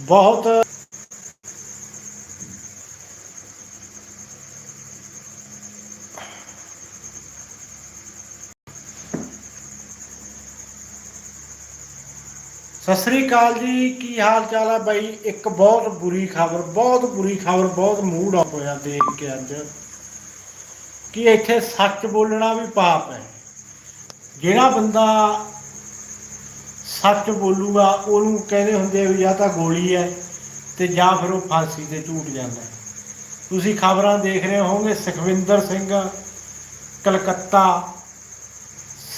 ਬਹੁਤ ਸਤਿ ਸ੍ਰੀ ਅਕਾਲ ਜੀ, ਕੀ ਹਾਲ ਚਾਲ ਹੈ ਬਾਈ? ਇੱਕ ਬਹੁਤ ਬੁਰੀ ਖਬਰ, ਬਹੁਤ ਬੁਰੀ ਖਬਰ, ਬਹੁਤ ਮੂਡ ਆਫ ਹੋਇਆ ਦੇਖ ਕੇ ਅੱਜ। ਕਿ ਇੱਥੇ ਸੱਚ ਬੋਲਣਾ ਵੀ ਪਾਪ ਹੈ। ਜਿਹੜਾ ਬੰਦਾ ਸੱਚ ਬੋਲੂਗਾ, ਉਹਨੂੰ ਕਹਿੰਦੇ ਹੁੰਦੇ ਵੀ ਜਾਂ ਤਾਂ ਗੋਲੀ ਹੈ ਤੇ ਜਾਂ ਫਿਰ ਉਹ ਫਾਂਸੀ ਤੇ ਝੂਟ ਜਾਂਦਾ ਤੁਸੀਂ ਖਬਰਾਂ ਦੇਖ ਰਹੇ ਹੋਵੋਗੇ, ਸੁਖਵਿੰਦਰ ਸਿੰਘ, ਕਲਕੱਤਾ,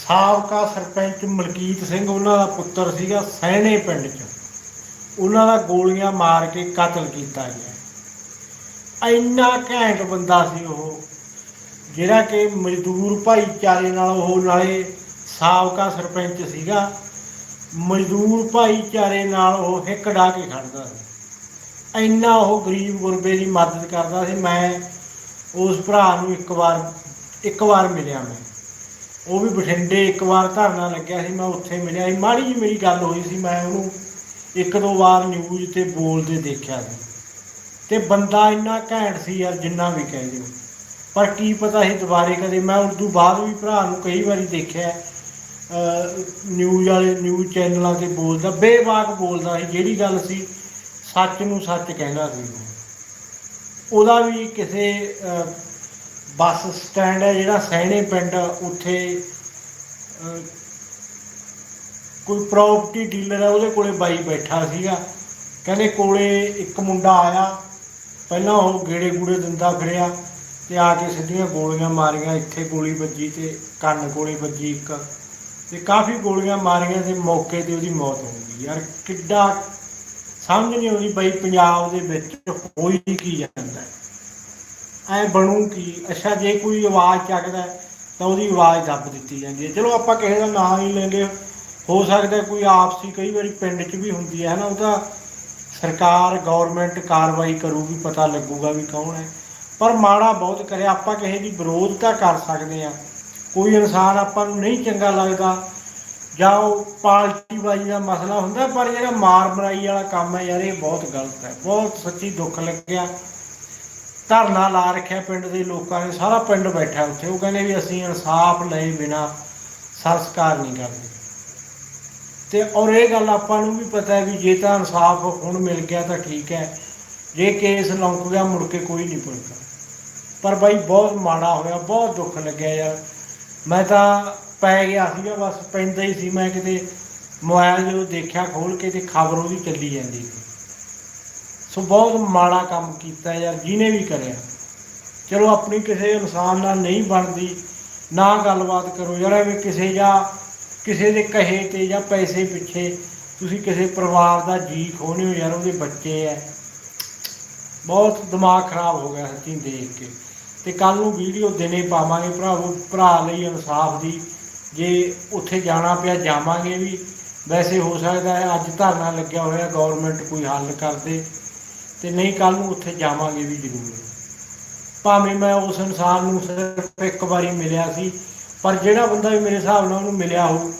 ਸਾਬਕਾ ਸਰਪੰਚ ਮਲਕੀਤ ਸਿੰਘ, ਉਹਨਾਂ ਦਾ ਪੁੱਤਰ ਸੀਗਾ ਸਹਿਣੇ ਪਿੰਡ 'ਚ। ਉਹਨਾਂ ਦਾ ਗੋਲੀਆਂ ਮਾਰ ਕੇ ਕਤਲ ਕੀਤਾ ਗਿਆ ਇੰਨਾ ਘੈਂਟ ਬੰਦਾ ਸੀ ਉਹ, ਜਿਹੜਾ ਕਿ ਮਜ਼ਦੂਰ ਭਾਈਚਾਰੇ ਨਾਲ ਉਹ ਨਾਲੇ ਸਾਬਕਾ ਸਰਪੰਚ ਸੀਗਾ ਮਜ਼ਦੂਰ ਭਾਈਚਾਰੇ ਨਾਲ ਉਹ ਹਿੱਕ ਡਾ ਕੇ ਖੜਦਾ ਸੀ। ਇੰਨਾ ਉਹ ਗਰੀਬ ਗੁਰਬੇ ਦੀ ਮਦਦ ਕਰਦਾ ਸੀ, ਮੈਂ ਉਸ ਭਰਾ ਨੂੰ ਇੱਕ ਵਾਰ ਇੱਕ ਵਾਰ ਮਿਲਿਆ ਮੈਂ। ਉਹ ਵੀ ਬਠਿੰਡੇ ਇੱਕ ਵਾਰ ਧਰਨਾ ਲੱਗਿਆ ਸੀ, ਮੈਂ ਉੱਥੇ ਮਿਲਿਆ ਸੀ। ਮਾੜੀ ਜਿਹੀ ਮੇਰੀ ਗੱਲ ਹੋਈ ਸੀ, ਮੈਂ ਉਹਨੂੰ ਇੱਕ ਦੋ ਵਾਰ ਨਿਊਜ਼ ਤੇ ਬੋਲਦੇ ਦੇਖਿਆ ਸੀ। ਤੇ ਬੰਦਾ ਇੰਨਾ ਘੈਂਟ ਸੀ ਯਾਰ, ਜਿੰਨਾ ਵੀ ਕਹਿ ਦਿਓ। ਪਰ ਕੀ ਪਤਾ ਸੀ ਦੁਬਾਰੇ ਕਦੇ, ਮੈਂ ਉਸ ਤੋਂ ਬਾਅਦ ਵੀ ਭਰਾ ਨੂੰ ਕਈ ਵਾਰੀ ਦੇਖਿਆ। ਨਿਊਜ਼ ਵਾਲੇ ਨਿਊਜ਼ ਚੈਨਲਾਂ ਤੇ ਬੋਲਦਾ, ਬੇਵਾਕ ਬੋਲਦਾ ਸੀ, ਜਿਹੜੀ ਗੱਲ ਸੀ, ਸੱਚ ਨੂੰ ਸੱਚ ਕਹਿੰਦਾ ਸੀ ਉਹ। ਉਹਦਾ ਵੀ ਕਿਸੇ ਬੱਸ ਸਟੈਂਡ ਹੈ, ਜਿਹੜਾ ਸੈਣੇ ਪਿੰਡ ਉੱਥੇ ਕੋਈ ਪ੍ਰਾਪਰਟੀ ਡੀਲਰ ਹੈ ਉਹਦੇ ਕੋਲੇ ਬਾਈ ਬੈਠਾ ਸੀਗਾ ਕਹਿੰਦੇ ਕੋਲੇ ਇੱਕ ਮੁੰਡਾ ਆਇਆ, ਪਹਿਲਾਂ ਉਹ ਗੇੜੇ ਗੂੜੇ ਦਿੰਦਾ ਫਿਰਿਆ, ਤੇ ਆ ਕੇ ਸਿੱਧੀਆਂ ਗੋਲੀਆਂ ਮਾਰੀਆਂ, ਇੱਥੇ ਗੋਲੀ ਵੱਜੀ ਤੇ ਕੰਨ ਕੋਲੇ ਵੱਜੀ ਇੱਕ ਤੇ ਕਾਫੀ ਗੋਲੀਆਂ ਮਾਰੀਆਂ ਤੇ ਮੌਕੇ ਤੇ ਉਹਦੀ ਮੌਤ ਹੋ ਗਈ। ਯਾਰ ਕਿੱਡਾ ਸਮਝ ਨਹੀਂ ਆਉਂਦੀ ਬਈ ਪੰਜਾਬ ਦੇ ਵਿੱਚ ਹੋਈ ਕੀ ਜਾਂਦਾ ਹੈ। ਐ ਬਣੂ ਕੀ? ਅੱਛਾ, ਜੇ ਕੋਈ ਆਵਾਜ਼ ਚੱਕਦਾ ਤਾਂ ਉਹਦੀ ਆਵਾਜ਼ ਦੱਬ ਦਿੱਤੀ ਜਾਂਦੀ ਹੈ। ਚਲੋ ਆਪਾਂ ਕਿਸੇ ਦਾ ਨਾਂ ਨਹੀਂ ਲੈਂਦੇ। ਹੋ ਸਕਦਾ ਕੋਈ ਆਪਸੀ ਕਈ ਵਾਰੀ ਪਿੰਡ 'ਚ ਵੀ ਹੁੰਦੀ ਹੈ ਨਾ ਉਹਦਾ ਸਰਕਾਰ ਗਵਰਨਮੈਂਟ ਕਾਰਵਾਈ ਕਰੂਗੀ, ਪਤਾ ਲੱਗੂਗਾ ਵੀ ਕੌਣ ਹੈ। ਪਰ ਮਾੜਾ ਬਹੁਤ ਕਰਿਆ, ਆਪਾਂ ਕਿਸੇ ਦੀ ਵਿਰੋਧ ਤਾਂ ਕਰ ਸਕਦੇ ਆ ਕੋਈ ਇਨਸਾਨ ਆਪਾਂ ਨੂੰ ਨਹੀਂ ਚੰਗਾ ਲੱਗਦਾ। ਜਾਂ ਉਹ ਪਾਰਟੀਬਾਜ਼ੀ ਦਾ ਮਸਲਾ ਹੁੰਦਾ, ਪਰ ਜਿਹੜਾ ਮਾਰ ਮਰਾਈ ਵਾਲਾ ਕੰਮ ਹੈ ਯਾਰ, ਇਹ ਬਹੁਤ ਗਲਤ ਹੈ। ਬਹੁਤ ਸੱਚੀ ਦੁੱਖ ਲੱਗਿਆ। ਧਰਨਾ ਲਾ ਰੱਖਿਆ ਪਿੰਡ ਦੇ ਲੋਕਾਂ ਨੇ, ਸਾਰਾ ਪਿੰਡ ਬੈਠਾ ਉੱਥੇ। ਉਹ ਕਹਿੰਦੇ ਵੀ ਅਸੀਂ ਇਨਸਾਫ ਲਏ ਬਿਨਾ ਸੰਸਕਾਰ ਨਹੀਂ ਕਰਦੇ। ਤੇ ਔਰ ਇਹ ਗੱਲ ਆਪਾਂ ਨੂੰ ਵੀ ਪਤਾ ਹੈ ਵੀ ਜੇ ਤਾਂ ਇਨਸਾਫ ਹੁਣ ਮਿਲ ਗਿਆ ਤਾਂ ਠੀਕ ਹੈ। ਜੇ ਕੇਸ ਲੰਕ ਗਿਆ, ਮੁੜ ਕੇ ਕੋਈ ਨਹੀਂ ਪੁੱਛਦਾ ਪਰ ਬਾਈ, ਬਹੁਤ ਮਾੜਾ ਹੋਇਆ, ਬਹੁਤ ਦੁੱਖ ਲੱਗਿਆ ਯਾਰ। ਮੈਂ ਤਾਂ ਪੈ ਗਿਆ ਸੀਗਾ, ਬਸ ਪੈਂਦਾ ਹੀ ਸੀ। ਮੈਂ ਕਿਤੇ ਮੋਬਾਈਲ ਜਦੋਂ ਦੇਖਿਆ ਖੋਲ ਕੇ ਤੇ ਖਬਰ ਉਹਦੀ ਚੱਲੀ ਜਾਂਦੀ ਸੀ। ਸੋ ਬਹੁਤ ਮਾੜਾ ਕੰਮ ਕੀਤਾ ਯਾਰ, ਜਿਹਨੇ ਵੀ ਕਰਿਆ। ਚਲੋ ਆਪਣੀ ਕਿਸੇ ਇਨਸਾਨ ਨਾਲ ਨਹੀਂ ਬਣਦੀ, ਨਾ ਗੱਲਬਾਤ ਕਰੋ। ਯਾਰ ਐਵੇਂ ਕਿਸੇ ਜਾਂ ਕਿਸੇ ਦੇ ਕਹੇ ਤੇ ਜਾਂ ਪੈਸੇ ਪਿੱਛੇ ਤੁਸੀਂ ਕਿਸੇ ਪਰਿਵਾਰ ਦਾ ਜੀ ਖੋਹਨੇ ਹੋ ਯਾਰ, ਉਹਦੇ ਬੱਚੇ ਐ। ਬਹੁਤ ਦਿਮਾਗ ਖਰਾਬ ਹੋ ਗਿਆ ਸੱਚੀ ਦੇਖ ਕੇ। ਤੇ ਕੱਲ ਨੂੰ ਵੀਡੀਓ ਦਿਨੇ ਪਾਵਾਂਗੇ ਭਰਾਵੋ ਭਰਾ ਲਈ ਇਨਸਾਫ ਦੀ। ਜੇ ਉੱਥੇ ਜਾਣਾ ਪਿਆ, ਜਾਵਾਂਗੇ ਵੀ। ਵੈਸੇ ਹੋ ਸਕਦਾ ਹੈ ਅੱਜ ਧਰਨਾ ਲੱਗਿਆ ਹੋਇਆ ਗਵਰਨਮੈਂਟ ਕੋਈ ਹੱਲ ਕਰ ਦੇ ਤੇ ਨਹੀਂ ਕੱਲ ਨੂੰ ਉੱਥੇ ਜਾਵਾਂਗੇ ਵੀ ਜ਼ਰੂਰ। ਭਾਵੇਂ ਮੈਂ ਉਸ ਇਨਸਾਨ ਨੂੰ ਸਿਰਫ ਇੱਕ ਵਾਰੀ ਮਿਲਿਆ ਸੀ, ਪਰ ਜਿਹੜਾ ਬੰਦਾ ਵੀ ਮੇਰੇ ਹਿਸਾਬ ਨਾਲ ਉਹਨੂੰ ਮਿਲਿਆ ਹੋ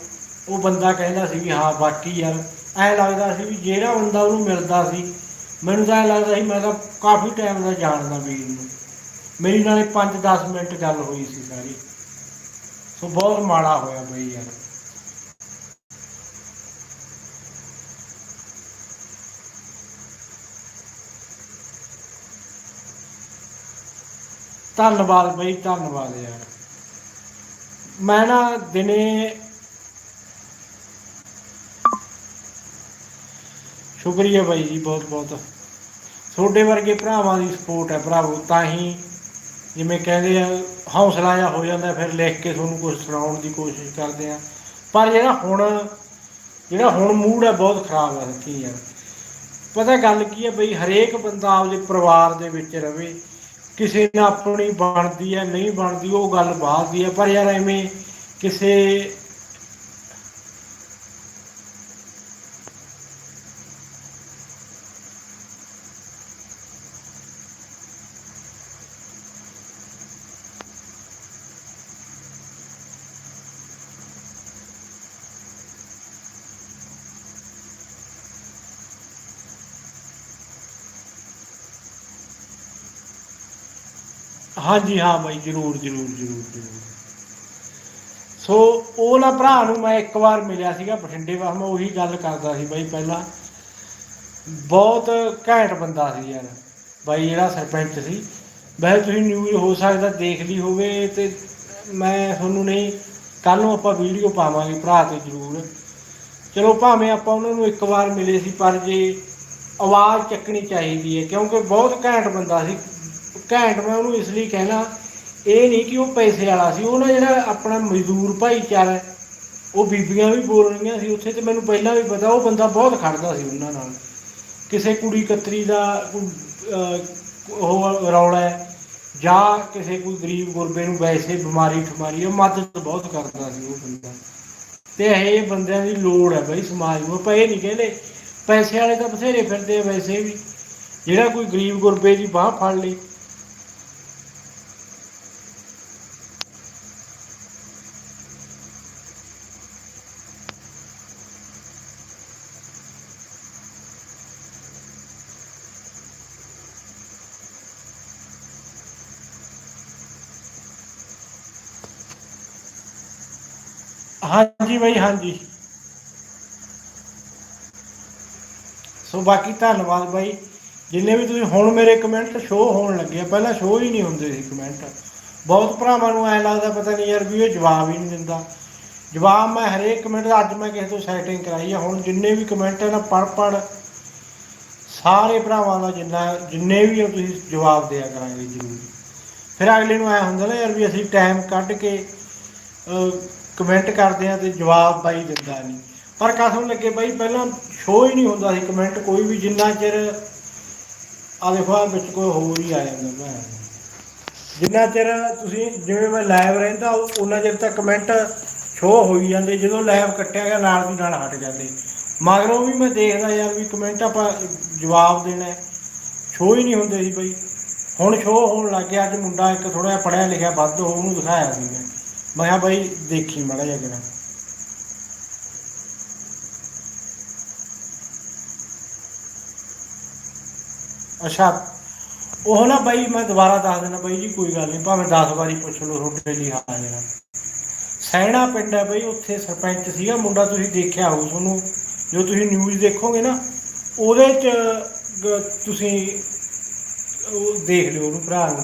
ਉਹ ਬੰਦਾ ਕਹਿੰਦਾ ਸੀ ਵੀ ਹਾਂ, ਬਾਕੀ ਯਾਰ, ਐਂ ਲੱਗਦਾ ਸੀ ਵੀ ਜਿਹੜਾ ਬੰਦਾ ਉਹਨੂੰ ਮਿਲਦਾ ਸੀ, ਮੈਨੂੰ ਤਾਂ ਐਂ ਲੱਗਦਾ ਸੀ ਮੈਂ ਤਾਂ ਕਾਫੀ ਟਾਈਮ ਦਾ ਜਾਣਦਾ ਵੀਰ ਨੂੰ। ਮੇਰੀ ਨਾਲੇ 5-10 ਮਿੰਟ ਗੱਲ ਹੋਈ ਸੀ ਸਾਰੀ। ਸੋ ਬਹੁਤ ਮਾੜਾ ਹੋਇਆ ਬਈ ਯਾਰ। ਧੰਨਵਾਦ ਬਈ, ਧੰਨਵਾਦ ਯਾਰ। ਮੈਂ ਨਾ ਦਿਨੇ ਸ਼ੁਕਰੀਆ ਬਾਈ ਜੀ ਬਹੁਤ ਬਹੁਤ ਤੁਹਾਡੇ ਵਰਗੇ ਭਰਾਵਾਂ ਦੀ ਸਪੋਰਟ ਹੈ ਭਰਾਵੋ, ਤਾਂ ਹੀ ਜਿਵੇਂ ਕਹਿੰਦੇ ਆ, ਹੌਸਲਾ ਜਿਹਾ ਹੋ ਜਾਂਦਾ, ਫਿਰ ਲਿਖ ਕੇ ਤੁਹਾਨੂੰ ਕੁਝ ਸੁਣਾਉਣ ਦੀ ਕੋਸ਼ਿਸ਼ ਕਰਦੇ ਆ। ਪਰ ਜਿਹੜਾ ਹੁਣ ਜਿਹੜਾ ਹੁਣ ਮੂਡ ਹੈ, ਬਹੁਤ ਖਰਾਬ ਹੈ ਸੱਚੀ ਯਾਰ ਪਤਾ ਗੱਲ ਕੀ ਹੈ ਬਈ, ਹਰੇਕ ਬੰਦਾ ਆਪਦੇ ਪਰਿਵਾਰ ਦੇ ਵਿੱਚ ਰਵੇ। ਕਿਸੇ ਨਾਲ ਆਪਣੀ ਬਣਦੀ ਹੈ, ਨਹੀਂ ਬਣਦੀ, ਉਹ ਗੱਲ ਬਾਤ ਦੀ ਹੈ। ਪਰ ਯਾਰ ਐਵੇਂ ਕਿਸੇ ਹਾਂਜੀ, ਹਾਂ ਬਾਈ, ਜਰੂਰ ਜਰੂਰ ਜਰੂਰ ਜਰੂਰ। ਸੋ ਉਹ ਨਾ ਭਰਾ ਨੂੰ ਮੈਂ ਇੱਕ ਵਾਰ ਮਿਲਿਆ ਸੀਗਾ, ਬਠਿੰਡੇ ਵਾ ਮੈਂ ਉਹੀ ਗੱਲ ਕਰਦਾ ਸੀ ਬਾਈ ਪਹਿਲਾਂ। ਬਹੁਤ ਘੈਂਟ ਬੰਦਾ ਸੀ ਯਾਰ। ਬਾਈ ਜਿਹੜਾ ਸਰਪੰਚ ਸੀ। ਵੈਸੇ ਤੁਸੀਂ ਨਿਊਜ਼ ਹੋ ਸਕਦਾ, ਦੇਖ ਲਈ ਹੋਵੇ ਤੇ ਮੈਂ ਤੁਹਾਨੂੰ ਨਹੀਂ ਕੱਲ ਨੂੰ ਆਪਾਂ ਵੀਡੀਓ ਪਾਵਾਂਗੇ ਭਰਾ ਤੇ ਜ਼ਰੂਰ। ਚਲੋ, ਭਾਵੇਂ ਆਪਾਂ ਉਹਨਾਂ ਨੂੰ ਇੱਕ ਵਾਰ ਮਿਲੇ ਸੀ, ਪਰ ਜੇ ਆਵਾਜ਼ ਚੱਕਣੀ ਚਾਹੀਦੀ ਹੈ, ਕਿਉਂਕਿ ਬਹੁਤ ਘੈਂਟ ਬੰਦਾ ਸੀ। ਘੈਂਟ ਮੈਂ ਉਹਨੂੰ ਇਸ ਲਈ ਕਹਿਣਾ, ਇਹ ਨਹੀਂ ਕਿ ਉਹ ਪੈਸੇ ਵਾਲਾ ਸੀ, ਉਹ ਨਾ ਜਿਹੜਾ ਆਪਣਾ ਮਜ਼ਦੂਰ ਭਾਈਚਾਰਾ ਉਹ ਬੀਬੀਆਂ ਵੀ ਬੋਲ ਰਹੀਆਂ ਸੀ, ਉੱਥੇ ਤੇ ਮੈਨੂੰ ਪਹਿਲਾਂ ਵੀ ਪਤਾ, ਉਹ ਬੰਦਾ ਬਹੁਤ ਖੜਦਾ ਸੀ ਉਹਨਾਂ ਨਾਲ। ਕਿਸੇ ਕੁੜੀ ਕਤਰੀ ਦਾ ਉਹ ਰੌਲਾ ਹੈ, ਜਾਂ ਕਿਸੇ ਕੋਈ ਗਰੀਬ ਗੁਰਬੇ ਨੂੰ ਵੈਸੇ ਬਿਮਾਰੀ ਠਮਾਰੀ ਉਹ ਮਦਦ ਬਹੁਤ ਕਰਦਾ ਸੀ ਉਹ ਬੰਦਾ। ਤੇ ਇਹ ਬੰਦਿਆਂ ਦੀ ਲੋੜ ਹੈ ਬਈ ਸਮਾਜ ਨੂੰ, ਆਪਾਂ ਇਹ ਨਹੀਂ ਕਹਿੰਦੇ, ਪੈਸੇ ਵਾਲੇ ਤਾਂ ਬਥੇਰੇ ਫਿਰਦੇ ਆ ਵੈਸੇ ਵੀ, ਜਿਹੜਾ ਕੋਈ ਗਰੀਬ ਗੁਰਬੇ ਦੀ ਬਾਹ ਫੜ ਲਈ ਹਾਂਜੀ ਬਾਈ, ਹਾਂਜੀ। ਸੋ ਬਾਕੀ ਧੰਨਵਾਦ ਬਾਈ। ਜਿੰਨੇ ਵੀ ਤੁਸੀਂ ਹੁਣ ਮੇਰੇ ਕਮੈਂਟ ਸ਼ੋਅ ਹੋਣ ਲੱਗੇ ਆ, ਪਹਿਲਾਂ ਸ਼ੋਅ ਹੀ ਨਹੀਂ ਹੁੰਦੇ ਸੀ ਕਮੈਂਟ ਬਹੁਤ ਭਰਾਵਾਂ ਨੂੰ ਐ ਲੱਗਦਾ ਪਤਾ ਨਹੀਂ ਯਾਰ ਵੀ ਇਹ ਜਵਾਬ ਹੀ ਨਹੀਂ ਦਿੰਦਾ। ਜਵਾਬ ਮੈਂ ਹਰੇਕ ਕਮੈਂਟ ਦਾ, ਅੱਜ ਮੈਂ ਕਿਸੇ ਤੋਂ ਸੈਟਿੰਗ ਕਰਾਈ ਆ। ਹੁਣ ਜਿੰਨੇ ਵੀ ਕਮੈਂਟ ਹੈ ਨਾ ਪੜ ਪੜ ਸਾਰੇ ਭਰਾਵਾਂ ਦਾ ਜਿੰਨਾ, ਜਿੰਨੇ ਵੀ ਆ, ਤੁਸੀਂ ਜਵਾਬ ਦਿਆ ਕਰਾਂਗੇ ਜ਼ਰੂਰ। ਫਿਰ ਅਗਲੇ ਨੂੰ ਐ ਹੁੰਦਾ ਨਾ ਯਾਰ ਵੀ ਅਸੀਂ ਟਾਈਮ ਕੱਢ ਕੇ ਕਮੈਂਟ ਕਰਦੇ ਆ ਤੇ ਜਵਾਬ ਬਾਈ ਦਿੰਦਾ ਨਹੀਂ। ਪਰ ਕਸਮ ਲੱਗੇ ਬਾਈ, ਪਹਿਲਾਂ ਸ਼ੋਅ ਹੀ ਨਹੀਂ ਹੁੰਦਾ ਸੀ ਕਮੈਂਟ, ਕੋਈ ਵੀ ਜਿੰਨਾ ਚਿਰ ਆ ਦੇਖੋ ਆ ਵਿੱਚ ਕੋਈ ਹੋਰ ਹੀ ਆ ਜਾਂਦਾ ਮੈਂ। ਜਿੰਨਾ ਚਿਰ ਤੁਸੀਂ ਜਿਵੇਂ ਮੈਂ ਲਾਈਵ ਰਹਿੰਦਾ ਉਹਨਾਂ ਚਿਰ ਤੱਕ ਕਮੈਂਟ ਸ਼ੋਅ ਹੋਈ ਜਾਂਦੇ, ਜਦੋਂ ਲਾਈਵ ਕੱਟਿਆ ਗਿਆ, ਨਾਲ ਦੀ ਨਾਲ ਹਟ ਜਾਂਦੇ। ਮਗਰੋਂ ਵੀ ਮੈਂ ਦੇਖਦਾ ਯਾਰ ਵੀ ਕਮੈਂਟ ਆਪਾਂ ਜਵਾਬ ਦੇਣਾ ਸ਼ੋਅ ਹੀ ਨਹੀਂ ਹੁੰਦੇ ਸੀ ਬਈ। ਹੁਣ ਸ਼ੋਅ ਹੋਣ ਲੱਗ ਗਿਆ, ਅੱਜ ਮੁੰਡਾ ਇੱਕ ਥੋੜਾ ਜਿਹਾ ਪੜਿਆ ਲਿਖਿਆ ਵੱਧ ਹੋ ਉਹਨੂੰ ਦਿਖਾਇਆ ਸੀ ਮੈਂ। ਮੈਂ ਕਿਹਾ ਬਾਈ ਦੇਖੀ ਮਾੜਾ ਜਿਹਾ ਕਿਹੜਾ ਅੱਛਾ, ਉਹ ਨਾ ਬਾਈ ਮੈਂ ਦੁਬਾਰਾ ਦੱਸ ਦਿੰਦਾ ਬਾਈ ਜੀ, ਕੋਈ ਗੱਲ ਨਹੀਂ, ਭਾਵੇਂ 10 ਵਾਰੀ ਪੁੱਛ ਲਓ, ਤੁਹਾਡੇ ਲਈ ਹਾਜ਼ਰ ਹਾਂ ਸੈਣਾ ਪਿੰਡ ਹੈ ਬਾਈ, ਉੱਥੇ ਸਰਪੰਚ ਸੀਗਾ, ਮੁੰਡਾ ਤੁਸੀਂ ਦੇਖਿਆ ਹੋਊ ਤੁਹਾਨੂੰ। ਜੋ ਤੁਸੀਂ ਨਿਊਜ਼ ਦੇਖੋਗੇ ਨਾ, ਉਹਦੇ ਚ ਤੁਸੀਂ ਉਹ ਦੇਖ ਲਿਓ ਉਹਨੂੰ ਭਰਾ ਨੂੰ।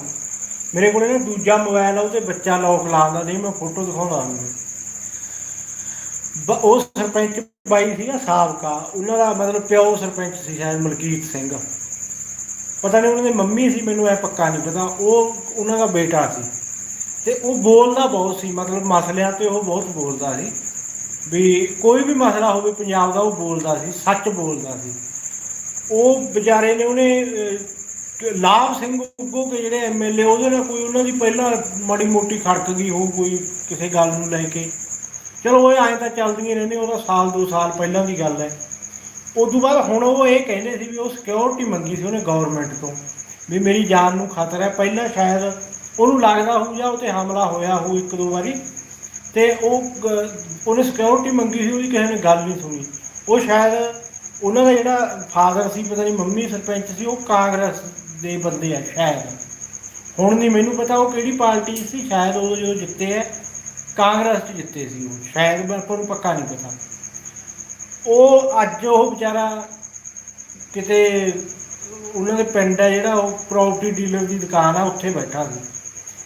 ਮੇਰੇ ਕੋਲੇ ਨਾ ਦੂਜਾ ਮੋਬਾਈਲ ਆ ਉਹਤੇ ਬੱਚਾ ਲੋਕ ਲਾਉਂਦਾ ਨਹੀਂ ਮੈਂ ਫੋਟੋ ਦਿਖਾਉਂਦਾ ਤੁਹਾਨੂੰ ਉਹ ਸਰਪੰਚ ਬਾਈ ਸੀਗਾ ਸਾਬਕਾ, ਉਹਨਾਂ ਦਾ ਮਤਲਬ ਪਿਓ ਸਰਪੰਚ ਸੀ ਸ਼ਾਇਦ ਮਲਕੀਤ ਸਿੰਘ। ਪਤਾ ਨਹੀਂ ਉਹਨਾਂ ਦੀ ਮੰਮੀ ਸੀ, ਮੈਨੂੰ ਇਹ ਪੱਕਾ ਨਹੀਂ ਪਤਾ, ਉਹ, ਉਹਨਾਂ ਦਾ ਬੇਟਾ ਸੀ। ਤੇ ਉਹ ਬੋਲਦਾ ਬਹੁਤ ਸੀ, ਮਤਲਬ ਮਸਲਿਆਂ ਤੇ ਉਹ ਬਹੁਤ ਬੋਲਦਾ ਸੀ। ਵੀ ਕੋਈ ਵੀ ਮਸਲਾ ਹੋਵੇ ਪੰਜਾਬ ਦਾ, ਉਹ ਬੋਲਦਾ ਸੀ, ਸੱਚ ਬੋਲਦਾ ਸੀ। ਉਹ ਵਿਚਾਰੇ ਨੇ ਉਹਨੇ ਲਾਭ ਸਿੰਘ ਉੱਗੋ ਕੇ ਜਿਹੜੇ ਐਮਐਲਏ ਉਹਦੇ ਨਾਲ ਕੋਈ ਉਹਨਾਂ ਦੀ ਪਹਿਲਾਂ ਮਾੜੀ ਮੋਟੀ ਖੜਕ ਗਈ ਹੋਊ, ਕੋਈ ਕਿਸੇ ਗੱਲ ਨੂੰ ਲੈ ਕੇ। ਚਲੋ ਉਹ ਐਂ ਤਾਂ ਚੱਲਦੀਆਂ ਰਹਿੰਦੀਆਂ ਉਹਦਾ ਸਾਲ, ਦੋ ਸਾਲ ਪਹਿਲਾਂ ਦੀ ਗੱਲ ਹੈ। ਉਸ ਤੋਂ ਬਾਅਦ ਹੁਣ ਉਹ ਇਹ ਕਹਿੰਦੇ ਸੀ ਵੀ ਉਹ ਸਿਕਿਉਰਿਟੀ ਮੰਗੀ ਸੀ ਉਹਨੇ ਗਵਰਨਮੈਂਟ ਤੋਂ, ਵੀ ਮੇਰੀ ਜਾਨ ਨੂੰ ਖਤਰਾ ਹੈ। ਪਹਿਲਾਂ ਸ਼ਾਇਦ ਉਹਨੂੰ ਲੱਗਦਾ ਹੋਊ ਜਾਂ ਉਹ ਤੇ ਹਮਲਾ ਹੋਇਆ ਹੋਊ ਇੱਕ, ਦੋ ਵਾਰੀ, ਤੇ ਉਹ ਗ- ਉਹਨੇ ਸਿਕਿਉਰਿਟੀ ਮੰਗੀ ਸੀ, ਉਹਦੀ ਕਿਸੇ ਨੇ ਗੱਲ ਨਹੀਂ ਸੁਣੀ। ਉਹ ਸ਼ਾਇਦ ਉਹਨਾਂ ਦਾ ਜਿਹੜਾ ਫਾਦਰ ਸੀ, ਪਤਾ ਨਹੀਂ ਮੰਮੀ ਸਰਪੰਚ ਸੀ, ਉਹ ਕਾਂਗਰਸ ਦੇ ਬੰਦੇ ਆ ਸ਼ਾਇਦ ਹੁਣ ਨਹੀਂ, ਮੈਨੂੰ ਪਤਾ ਉਹ ਕਿਹੜੀ ਪਾਰਟੀ ਸੀ, ਸ਼ਾਇਦ ਉਹ ਜਦੋਂ ਜਿੱਤੇ ਹੈ ਕਾਂਗਰਸ 'ਚ ਜਿੱਤੇ ਸੀ ਉਹ, ਸ਼ਾਇਦ ਮੈਂ ਆਪਾਂ ਪੱਕਾ ਨਹੀਂ ਪਤਾ। ਉਹ ਅੱਜ ਉਹ ਵਿਚਾਰਾ ਕਿਤੇ ਉਹਨਾਂ ਦੇ ਪਿੰਡ ਹੈ ਜਿਹੜਾ ਉਹ ਪ੍ਰਾਪਰਟੀ ਡੀਲਰ ਦੀ ਦੁਕਾਨ ਆ, ਉੱਥੇ ਬੈਠਾ ਸੀ।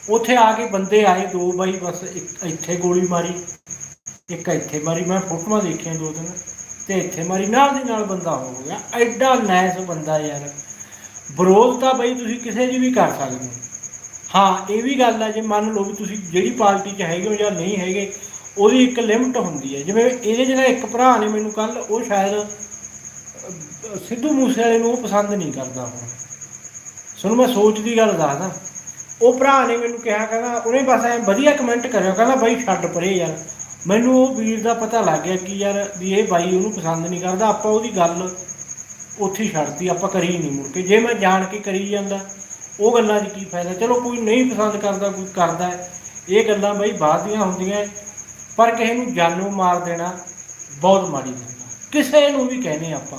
ਉੱਥੇ ਆ ਕੇ ਬੰਦੇ ਆਏ, ਦੋ ਬਾਈ ਬਸ ਇੱਕ ਇੱਥੇ ਗੋਲੀ ਮਾਰੀ, ਇੱਕ ਇੱਥੇ ਮਾਰੀ, ਮੈਂ ਫੋਟੋਆਂ ਦੇਖੀਆਂ ਦੋ ਦਿਨ ਤੇ ਇੱਥੇ ਮਾਰੀ, ਨਾਲ ਦੀ ਨਾਲ ਬੰਦਾ ਹੋ ਗਿਆ। ਐਡਾ ਨੈਸ ਬੰਦਾ ਯਾਰ। ਵਿਰੋਧ ਤਾਂ ਬਈ ਤੁਸੀਂ ਕਿਸੇ ਦੀ ਵੀ ਕਰ ਸਕਦੇ ਹੋ। ਹਾਂ, ਇਹ ਵੀ ਗੱਲ ਹੈ, ਜੇ ਮੰਨ ਲਓ ਵੀ ਤੁਸੀਂ ਜਿਹੜੀ ਪਾਰਟੀ 'ਚ ਹੈਗੇ ਹੋ ਜਾਂ ਨਹੀਂ ਹੈਗੇ, ਉਹਦੀ ਇੱਕ ਲਿਮਟ ਹੁੰਦੀ ਹੈ। ਜਿਵੇਂ ਇਹਦੇ ਜਿਹੜਾ ਇੱਕ ਭਰਾ ਨੇ ਮੈਨੂੰ ਕੱਲ ਉਹ ਸ਼ਾਇਦ ਸਿੱਧੂ ਮੂਸੇ ਵਾਲੇ ਨੂੰ ਉਹ ਪਸੰਦ ਨਹੀਂ ਕਰਦਾ ਹੁਣ। ਸੁਣ, ਮੈਂ ਸੋਚ ਦੀ ਗੱਲ ਦੱਸਦਾ। ਉਹ ਭਰਾ ਨੇ ਮੈਨੂੰ ਕਿਹਾ, ਕਹਿੰਦਾ ਉਹਨੇ ਬਸ ਐ ਵਧੀਆ ਕਮੈਂਟ ਕਰਿਆ, ਕਹਿੰਦਾ ਬਾਈ ਛੱਡ ਪਰੇ ਯਾਰ। ਮੈਨੂੰ ਉਹ ਵੀਰ ਦਾ ਪਤਾ ਲੱਗ ਗਿਆ ਕਿ ਯਾਰ ਵੀ ਇਹ ਬਾਈ ਉਹਨੂੰ ਪਸੰਦ ਨਹੀਂ ਕਰਦਾ, ਆਪਾਂ ਉਹਦੀ ਗੱਲ ਉੱਥੇ ਹੀ ਛੱਡਤੀ, ਆਪਾਂ ਕਰੀ ਨਹੀਂ ਮੁੜ ਕੇ। ਜੇ ਮੈਂ ਜਾਣ ਕੇ ਕਰੀ ਜਾਂਦਾ, ਉਹ ਗੱਲਾਂ 'ਚ ਕੀ ਫਾਇਦਾ? ਚਲੋ ਕੋਈ ਨਹੀਂ ਪਸੰਦ ਕਰਦਾ, ਕੋਈ ਕਰਦਾ ਇਹ ਗੱਲਾਂ ਬਈ ਬਾਅਦ ਦੀਆਂ ਹੁੰਦੀਆਂ ਪਰ ਕਿਸੇ ਨੂੰ ਜਾਨੋਂ ਮਾਰ ਦੇਣਾ ਬਹੁਤ ਮਾੜੀ ਗੱਲ ਹੈ ਕਿਸੇ ਨੂੰ ਵੀ ਕਹਿੰਦੇ ਆਪਾਂ,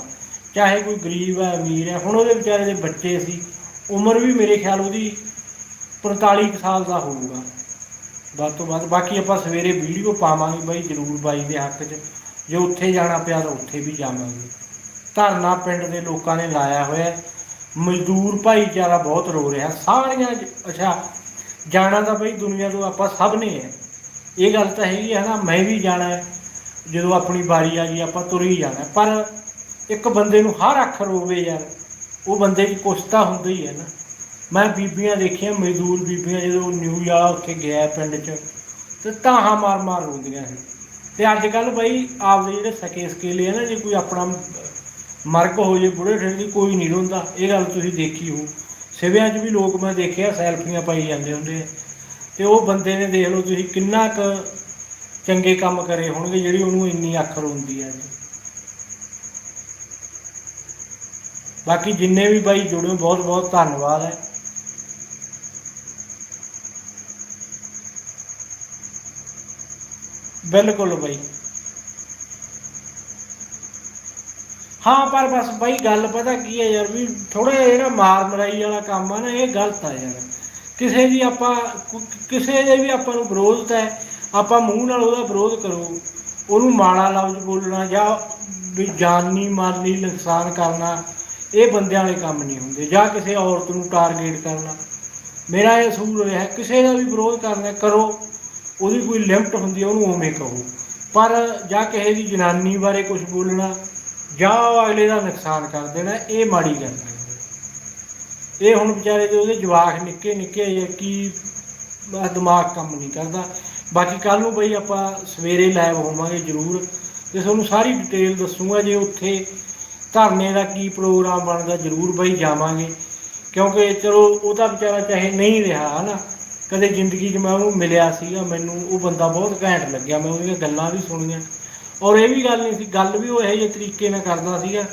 ਚਾਹੇ ਕੋਈ ਗਰੀਬ ਹੈ, ਅਮੀਰ ਹੈ, ਹੁਣ ਉਹਦੇ ਵਿਚਾਰੇ ਦੇ ਬੱਚੇ ਸੀ, ਉਮਰ ਵੀ ਮੇਰੇ ਖਿਆਲ ਉਹਦੀ 45 ਕੁ ਸਾਲ ਦਾ ਹੋਊਗਾ। ਵੱਧ ਤੋਂ ਵੱਧ, ਬਾਕੀ ਆਪਾਂ ਸਵੇਰੇ ਵੀਡੀਓ ਪਾਵਾਂਗੇ ਬਾਈ ਜਰੂਰ ਬਾਈ ਦੇ ਹੱਕ 'ਚ। ਜੇ ਉੱਥੇ ਜਾਣਾ ਪਿਆ ਤਾਂ ਉੱਥੇ ਵੀ ਜਾਵਾਂਗੇ। ਧਰਨਾ ਪਿੰਡ ਦੇ ਲੋਕਾਂ ਨੇ ਲਾਇਆ ਹੋਇਆ ਮਜ਼ਦੂਰ ਭਾਈਚਾਰਾ ਬਹੁਤ ਰੋ ਰਿਹਾ ਸਾਰੀਆਂ ਅੱਛਾ, ਜਾਣਾ ਤਾਂ ਬਈ ਦੁਨੀਆ ਤੋਂ ਆਪਾਂ ਸਭ ਨੇ ਹੈ। ਇਹ ਗੱਲ ਤਾਂ ਹੈਗੀ ਹੈ ਨਾ, ਮੈਂ ਵੀ ਜਾਣਾ ਜਦੋਂ ਆਪਣੀ ਵਾਰੀ ਆ ਗਈ, ਆਪਾਂ ਤੁਰ ਹੀ ਜਾਣਾ ਪਰ ਇੱਕ ਬੰਦੇ ਨੂੰ ਹਰ ਅੱਖਰ ਹੋਵੇ ਯਾਰ, ਉਹ ਬੰਦੇ ਦੀ ਕੁਛ ਤਾਂ ਹੁੰਦਾ ਹੀ ਹੈ ਨਾ। ਮੈਂ ਬੀਬੀਆਂ ਦੇਖੀਆਂ, ਮਜ਼ਦੂਰ ਬੀਬੀਆਂ ਜਦੋਂ ਨਿਊ ਵਾਲਾ ਉੱਥੇ ਗਿਆ ਪਿੰਡ 'ਚ, ਤੇ ਤਾਹਾਂ ਮਾਰ ਮਾਰ ਰੋਂਦੀਆਂ ਸੀ। ਤੇ ਅੱਜ ਕੱਲ ਬਈ ਆਪਦੇ ਜਿਹੜੇ ਸਕੇ ਸਕੇਲੇ ਆ ਨਾ, ਜੇ ਕੋਈ ਆਪਣਾ ਮਰਗ ਹੋ ਜੇ, ਬੁੜੇ ਠੇਰੇ ਦੀ ਕੋਈ ਨਹੀਂ ਰੋਂਦਾ ਇਹ ਗੱਲ ਤੁਸੀਂ ਦੇਖੀ ਹੋ ਸਿਵਿਆਂ 'ਚ ਵੀ ਲੋਕ ਮੈਂ ਦੇਖਿਆ, ਸੈਲਫੀਆਂ ਪਾਈ ਜਾਂਦੇ ਹੁੰਦੇ ਆ। ਤੇ ਉਹ ਬੰਦੇ ਨੇ ਦੇਖ ਲਓ ਤੁਸੀਂ ਕਿੰਨਾ ਕੁ ਚੰਗੇ ਕੰਮ ਕਰੇ ਹੋਣਗੇ, ਜਿਹੜੀ ਉਹਨੂੰ ਇੰਨੀ ਅੱਖ ਰੋਂਦੀ ਹੈ ਜੀ ਬਾਕੀ ਜਿੰਨੇ ਵੀ ਬਾਈ ਜੁੜੇ ਬਹੁਤ ਬਹੁਤ ਧੰਨਵਾਦ ਹੈ। ਬਿਲਕੁਲ ਬਾਈ। ਹਾਂ, ਪਰ ਬਸ ਬਾਈ ਗੱਲ ਪਤਾ ਕੀ ਹੈ ਯਾਰ ਵੀ ਥੋੜਾ ਜਿਹਾ ਜਿਹੜਾ ਮਾਰ ਮਰਾਈ ਵਾਲਾ ਕੰਮ ਆ ਨਾ, ਇਹ ਗਲਤ ਆ ਯਾਰ। ਕਿਸੇ ਦੀ ਆਪਾਂ ਕਿਸੇ ਦੇ ਵੀ ਆਪਾਂ ਨੂੰ ਵਿਰੋਧਤਾ ਹੈ, ਆਪਾਂ ਮੂੰਹ ਨਾਲ ਉਹਦਾ ਵਿਰੋਧ ਕਰੋ। ਉਹਨੂੰ ਮਾੜਾ ਲਫ਼ਜ਼ ਬੋਲਣਾ ਜਾਂ ਵੀ ਜਾਨੀ ਮਾਲੀ ਨੁਕਸਾਨ ਕਰਨਾ, ਇਹ ਬੰਦਿਆਂ ਵਾਲੇ ਕੰਮ ਨਹੀਂ ਹੁੰਦੇ, ਜਾਂ ਕਿਸੇ ਔਰਤ ਨੂੰ ਟਾਰਗੇਟ ਕਰਨਾ। ਮੇਰਾ ਇਹ ਅਸੂਲ ਰਿਹਾ, ਕਿਸੇ ਦਾ ਵੀ ਵਿਰੋਧ ਕਰਨਾ, ਕਰੋ। ਉਹਦੀ ਕੋਈ ਲਿਮਟ ਹੁੰਦੀ ਹੈ ਉਹਨੂੰ ਉਵੇਂ ਕਹੋ। ਪਰ ਜਾਂ ਕਿਸੇ ਦੀ ਜਨਾਨੀ ਬਾਰੇ ਕੁਝ ਬੋਲਣਾ ਜਾਂ ਉਹ ਅਗਲੇ ਦਾ ਨੁਕਸਾਨ ਕਰ ਦੇਣਾ, ਇਹ ਮਾੜੀ ਗੱਲ ਹੈ। ਇਹ ਹੁਣ ਵਿਚਾਰੇ ਦੇ ਉਹਦੇ ਜਵਾਕ ਨਿੱਕੇ ਨਿੱਕੇ ਜਿਹੇ ਕੀ ਦਿਮਾਗ ਕੰਮ ਨਹੀਂ ਕਰਦਾ। ਬਾਕੀ ਕੱਲ ਨੂੰ ਬਈ ਆਪਾਂ ਸਵੇਰੇ ਲਾਈਵ ਹੋਵਾਂਗੇ ਜ਼ਰੂਰ ਤੇ ਤੁਹਾਨੂੰ ਸਾਰੀ ਡਿਟੇਲ ਦੱਸੂਗਾ, ਜੇ ਉੱਥੇ ਧਰਨੇ ਦਾ ਕੀ ਪ੍ਰੋਗਰਾਮ ਬਣਦਾ ਜ਼ਰੂਰ ਬਈ ਜਾਵਾਂਗੇ। ਕਿਉਂਕਿ ਚਲੋ ਉਹ ਤਾਂ ਵਿਚਾਰਾ ਚਾਹੇ ਨਹੀਂ ਰਿਹਾ, ਹਨਾ। ਕਦੇ ਜ਼ਿੰਦਗੀ 'ਚ ਮੈਂ ਉਹਨੂੰ ਮਿਲਿਆ ਸੀਗਾ, ਮੈਨੂੰ ਉਹ ਬੰਦਾ ਬਹੁਤ ਘੈਂਟ ਲੱਗਿਆ, ਮੈਂ ਉਹਦੀਆਂ ਗੱਲਾਂ ਵੀ ਸੁਣੀਆਂ। ਔਰ ਇਹ ਵੀ ਗੱਲ ਨਹੀਂ ਸੀ, ਗੱਲ ਵੀ ਉਹ ਇਹੋ ਜਿਹੇ ਤਰੀਕੇ ਨਾਲ ਕਰਦਾ ਸੀਗਾ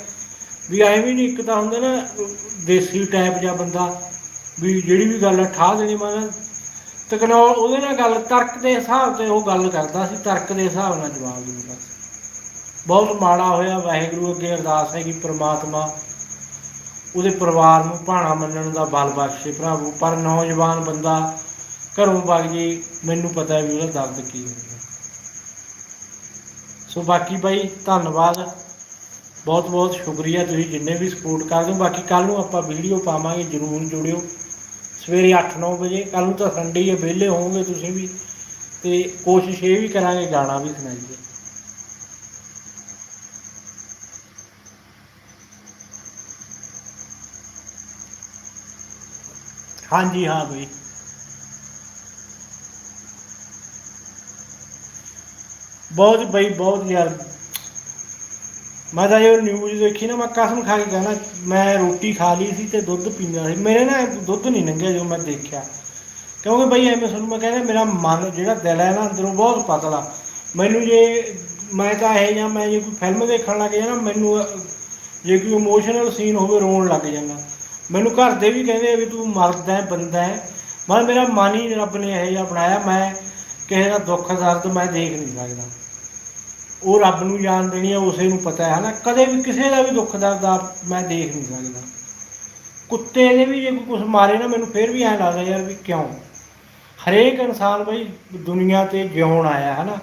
ਵੀ ਐਵੇਂ ਨਹੀਂ ਇੱਕ ਤਾਂ ਹੁੰਦਾ ਨਾ ਦੇਸੀ ਟਾਈਪ ਜਿਹਾ ਬੰਦਾ ਵੀ ਜਿਹੜੀ ਵੀ ਗੱਲ ਆ ਠਾ ਦੇਣੀ ਮੈਂ ਤਕਨੋ ਉਹਦੇ ਨਾਲ ਗੱਲ, ਤਰਕ ਦੇ ਹਿਸਾਬ ਤੇ ਉਹ ਗੱਲ ਕਰਦਾ ਸੀ, ਤਰਕ ਦੇ ਹਿਸਾਬ ਨਾਲ ਜਵਾਬ ਦਿੰਦਾ ਸੀ। ਬਹੁਤ ਮਾੜਾ ਹੋਇਆ, ਵਾਹਿਗੁਰੂ ਅੱਗੇ ਅਰਦਾਸ ਹੈ ਕਿ ਪ੍ਰਮਾਤਮਾ ਉਹਦੇ ਪਰਿਵਾਰ ਨੂੰ ਭਾਣਾ ਮੰਨਣ ਦਾ ਬਲ ਬਖਸ਼ੇ ਭਰਾਵੋ ਪਰ ਨੌਜਵਾਨ ਬੰਦਾ ਘਰੋਂ ਵਗ ਜੇ ਮੈਨੂੰ ਪਤਾ ਵੀ ਉਹਦਾ ਦਰਦ ਕੀ ਹੁੰਦਾ ਸੋ ਬਾਕੀ ਬਾਈ, ਧੰਨਵਾਦ। ਬਹੁਤ ਬਹੁਤ ਸ਼ੁਕਰੀਆ ਤੁਸੀਂ ਜਿੰਨੇ ਵੀ ਸਪੋਰਟ ਕਰਦੇ ਹੋ। ਬਾਕੀ ਕੱਲ ਨੂੰ ਆਪਾਂ ਵੀਡੀਓ ਪਾਵਾਂਗੇ, ਜਰੂਰ ਜੁੜਿਓ। ਸਵੇਰੇ 8-9 ਵਜੇ ਕੱਲ ਨੂੰ ਤਾਂ ਸੰਡੇ ਹੀ ਵਿਹਲੇ ਹੋਵੋਗੇ ਤੁਸੀਂ ਵੀ। ਤੇ ਕੋਸ਼ਿਸ਼ ਇਹ ਵੀ ਕਰਾਂਗੇ ਗਾਣਾ ਵੀ ਸੁਣਾਈਏ ਹਾਂਜੀ, ਹਾਂ ਬਈ। ਬਹੁਤ ਬਈ, ਬਹੁਤ ਯਾਰ। ਮੈਂ ਤਾਂ ਇਹ ਨਿਊਜ਼ ਦੇਖੀ ਨਾ, ਮੈਂ ਕਸਮ ਖਾ ਕੇ ਕਹਿਣਾ, ਮੈਂ ਰੋਟੀ ਖਾ ਲਈ ਸੀ ਤੇ ਦੁੱਧ ਪੀਂਦਾ ਸੀ। ਮੇਰੇ ਨਾ ਦੁੱਧ ਨਹੀਂ ਲੰਘਿਆ ਜੋ ਮੈਂ ਦੇਖਿਆ। ਕਿਉਂਕਿ ਬਈ ਐਵੇਂ ਤੁਹਾਨੂੰ ਮੈਂ ਕਹਿੰਦਾ, ਮੇਰਾ ਮਨ, ਜਿਹੜਾ ਦਿਲ ਹੈ ਨਾ, ਅੰਦਰੋਂ ਬਹੁਤ ਪਤਲਾ। ਮੈਨੂੰ ਜੇ, ਮੈਂ ਤਾਂ ਇਹ ਜਾਂ ਮੈਂ ਜੇ ਕੋਈ ਫਿਲਮ ਦੇਖਣ ਲੱਗ ਜਾਣਾ, ਮੈਨੂੰ, ਜੇ ਕੋਈ ਇਮੋਸ਼ਨਲ ਸੀਨ ਹੋਵੇ, ਰੋਣ ਲੱਗ ਜਾਂਦਾ ਮੈਨੂੰ ਘਰ ਦੇ ਵੀ ਕਹਿੰਦੇ ਵੀ ਤੂੰ ਮਰਦ ਹੈ, ਬੰਦਾ ਹੈ। ਪਰ ਮੇਰਾ ਮਨ ਹੀ ਰੱਬ ਨੇ ਇਹ ਜਿਹਾ ਬਣਾਇਆ। ਮੈਂ ਕਿਸੇ ਦਾ ਦੁੱਖ, ਦਰਦ ਮੈਂ ਦੇਖ ਨਹੀਂ ਸਕਦਾ। ਉਹ ਰੱਬ ਨੂੰ ਜਾਣ ਦੇਣੀ ਹੈ ਉਸੇ ਨੂੰ ਪਤਾ ਹੈ ਨਾ ਕਦੇ ਵੀ ਕਿਸੇ ਦਾ ਵੀ ਦੁੱਖ ਦਰਦ ਮੈਂ ਦੇਖ ਨਹੀਂ ਸਕਦਾ। ਕੁੱਤੇ ਦੇ ਵੀ ਜੇ ਕੋਈ ਕੁਝ ਮਾਰੇ ਨਾ, ਮੈਨੂੰ ਫਿਰ ਵੀ ਐਂ ਲੱਗਦਾ ਯਾਰ ਵੀ ਕਿਉਂ? ਹਰੇਕ ਇਨਸਾਨ ਬਈ ਦੁਨੀਆ ਤੇ ਜਿਉਣ ਆਇਆ ਹੈ ਨਾ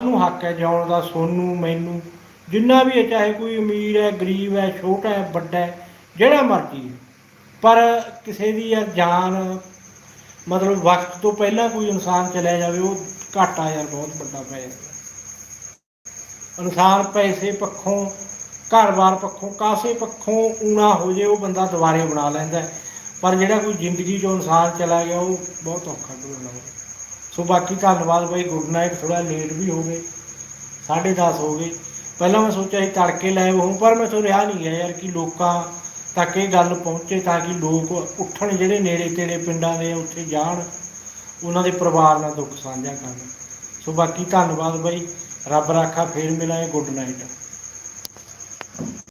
ਉਹਨੂੰ ਹੱਕ ਹੈ ਜਿਉਣ ਦਾ, ਸੋਨੂੰ, ਮੈਨੂੰ, ਜਿੰਨਾ ਵੀ ਹੈ, ਚਾਹੇ ਕੋਈ ਅਮੀਰ ਹੈ, ਗਰੀਬ ਹੈ, ਛੋਟਾ ਹੈ, ਵੱਡਾ ਹੈ, ਜਿਹੜਾ ਮਰਜ਼ੀ ਪਰ ਕਿਸੇ ਦੀ ਯਾਰ ਜਾਨ, ਮਤਲਬ ਵਕਤ ਤੋਂ ਪਹਿਲਾਂ ਕੋਈ ਇਨਸਾਨ ਚਲਿਆ ਜਾਵੇ, ਉਹ ਘਾਟਾ ਯਾਰ, ਬਹੁਤ ਵੱਡਾ ਪੈ ਜਾਂਦਾ। ਇਨਸਾਨ ਪੈਸੇ ਪੱਖੋਂ, ਘਰ-ਬਾਰ ਪੱਖੋਂ, ਕਾਸੇ ਪੱਖੋਂ ਊਣਾ ਹੋ ਜੇ, ਉਹ ਬੰਦਾ ਦੁਬਾਰੇ ਬਣਾ ਲੈਂਦਾ ਪਰ ਜਿਹੜਾ ਕੋਈ ਜ਼ਿੰਦਗੀ ਚੋਂ ਇਨਸਾਨ ਚਲਾ ਗਿਆ, ਉਹ ਬਹੁਤ ਔਖਾ ਢੋਲਣਾ ਸੋ ਬਾਕੀ ਧੰਨਵਾਦ ਬਾਈ, ਗੁੱਡ ਨਾਈਟ ਥੋੜਾ ਲੇਟ ਵੀ ਹੋ ਗਏ 10:30 ਹੋ ਗਏ। ਪਹਿਲਾਂ ਮੈਂ ਸੋਚਿਆ ਸੀ ਤੜਕੇ ਲਾਈਵ ਹੋਊ, ਪਰ ਮੈਂ ਤੋਂ ਰਿਹਾ ਨਹੀਂ ਗਿਆ ਯਾਰ ਕਿ ਲੋਕਾਂ ਤੱਕ ਇਹ ਗੱਲ ਪਹੁੰਚੇ ਤਾਂ ਕਿ ਲੋਕ ਉੱਠਣ, ਜਿਹੜੇ ਨੇੜੇ ਤੇੜੇ ਪਿੰਡਾਂ ਦੇ ਉੱਥੇ ਜਾਣ, ਉਹਨਾਂ ਦੇ ਪਰਿਵਾਰ ਨਾਲ ਦੁੱਖ ਸਾਂਝਾ ਕਰਨ। ਸੋ ਬਾਕੀ ਧੰਨਵਾਦ ਬਾਈ। ਰੱਬ ਰਾਖਾ ਫੇਰ ਮਿਲਾਂਗੇ ਗੁੱਡ ਨਾਈਟ।